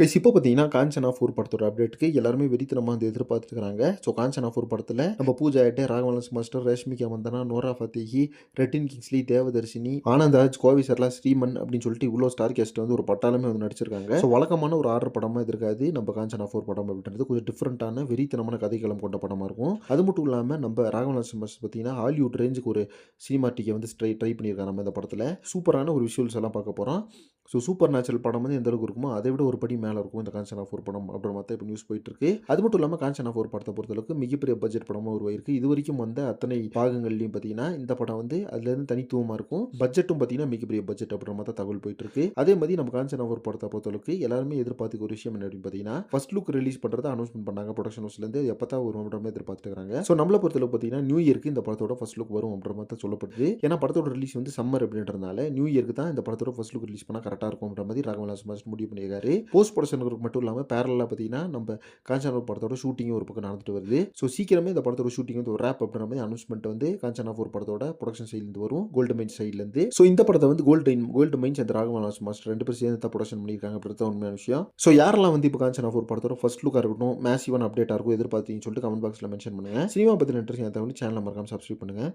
Guys இப்போ பார்த்தீங்கன்னா Kanchana four படத்தோட அப்டேட்டுக்கு எல்லாருமே வெறித்தனமாக வந்து எதிர்பார்த்துருக்காங்க ஸோ காஞ்சனா ஃபோர் படத்தில் நம்ம பூஜா ஆகிட்டே ராகவலன்ஸ் மாஸ்டர் ரேஷ்மிகா வந்தனா நோரா ஃபத்தேஹி ரெட்டின் கிங்ஸ்லி தேவதர்ஷினி ஆனந்தாஜ் கோவி சர்லா ஸ்ரீமன் அப்படின்னு சொல்லிட்டு இவ்வளோ ஸ்டார் கேஸ்ட் வந்து ஒரு பட்டாளமே வந்து நடிச்சிருக்காங்க. ஸோ வழக்கமான ஒரு ஆர்டர் படமாக இது இருக்காது. நம்ம காஞ்சனா ஃபோர் படம் அப்படின்றது கொஞ்சம் டிஃப்ரெண்ட்டான வெறித்தனமான கதைக்களம் கொண்ட படமாக இருக்கும். அது மட்டும் இல்லாமல் நம்ம ராகவலன்ஸ் மாஸ்டர் பார்த்தீங்கன்னா ஹாலிவுட் ரேஞ்சுக்கு ஒரு சினிமாட்டிக்கை வந்து ட்ரை ட்ரை பண்ணியிருக்காங்க நம்ம இந்த படத்தில். சூப்பரான ஒரு விஷுவல்ஸ் எல்லாம் பார்க்க போகிறோம் ஸோ சூப்பர் நேச்சுரல் படம் வந்து எந்த அளவுக்கு இருக்குமோ அதை விட ஒரு படி மேலே இருக்கும் இந்த காஞ்சனா ஃபோர் படம் அப்படின்ற மாதிரி இப்போ நியூஸ் போயிட்டு இருக்கு அது மட்டும் இல்லாமல் காஞ்சனா ஃபோர் படத்தை பொறுத்தளவுக்கு மிகப்பெரிய பட்ஜெட் படமாக உருவாயிருக்கு. இது வரைக்கும் வந்த அத்தனை பாகங்கள்லையும் பார்த்தீங்கன்னா இந்த படம் வந்து அதுலேருந்து தனித்துவமாக இருக்கும். பட்ஜெட்டும் பார்த்தீங்கன்னா மிகப்பெரிய பட்ஜெட் அப்படின்ற மாதிரி தகவல் போயிட்டு இருக்கு அதே மாதிரி நம்ம காஞ்சனா ஃபோர் படத்தை பொறுத்தளவுக்கு எல்லாருமே எதிர்பார்த்துக்க ஒரு விஷயம் என்ன அப்படின்னு பார்த்தீங்கன்னா ஃபர்ஸ்ட் லுக் ரிலீஸ் பண்ணுறதை அனௌன்ஸ்மெண்ட் பண்ணாங்க ப்ரொடக்ஷன் ஹவுஸ்லேருந்து எப்போ தான் வரும் அப்படின்ற மாதிரி எதிர்பார்த்துருக்காங்க ஸோ நம்மளை பொறுத்தளவுக்கு பார்த்தீங்கன்னா நியூ இயருக்கு இந்த படத்தோட ஃபர்ஸ்ட் லுக் வரும் அப்படின்ற மாதிரி தான் சொல்லப்படுது. ஏன்னா படத்தோட ரிலீஸ் வந்து சம்மர் அப்படின்றதுனால நியூ இயருக்கு தான் இந்த படத்தோட ஃபர்ஸ்ட் லுக் ரிலீஸ் பண்ணால் கரெக்டாக இருக்கும்ன்ற மாதிரி ராகவன் மாஸ்டர் முடிவு பண்ணியிருக்காரு. போஸ்ட் ப்ரொடக்ஷனுக்கு மட்டும் இல்லாமல் பேரலாக பார்த்தீங்கன்னா நம்ம காஞ்சனா படத்தோட ஷூட்டிங்கும் ஒரு பக்கம் நடந்துட்டு வருது. ஸோ சீக்கிரமே இந்த படத்தோட ஷூட்டிங் வந்து ஒரு ரேப் அப்படின்ற மாதிரி அனௌன்ஸ்மெண்ட் வந்து காஞ்சனா ஃபோர் படத்தோட ப்ரொடக்ஷன் சைட்லேருந்து வரும். கோல்டு மைன்ஸ் சைட்லேருந்து ஸோ இந்த படத்தை வந்து கோல்டு கோல்டு மைன்ஸ் அந்த ராகவலாஸ் மாஸ்டர் ரெண்டு பேரும் சேர்ந்து தான் ப்ரொடக்ஷன் பண்ணியிருக்காங்க அப்படின்றத உண்மையான விஷயம். ஸோ யாரெல்லாம் வந்து இப்போ காஞ்சனா ஃபோர் படத்தோட ஃபர்ஸ்ட் லுக்காக இருக்கட்டும் மேசிவான அப்டேட்டாக இருக்கும் எதிர்பார்த்தீங்கன்னு சொல்லிட்டு கமெண்ட் பாக்ஸில் மென்ஷன் பண்ணுங்க. சினிமா பற்றி இன்ட்ரெஸ்ட் தகவல் சேனல் மறக்காம சப்ஸ்கிரைப் பண்ணுங்கள்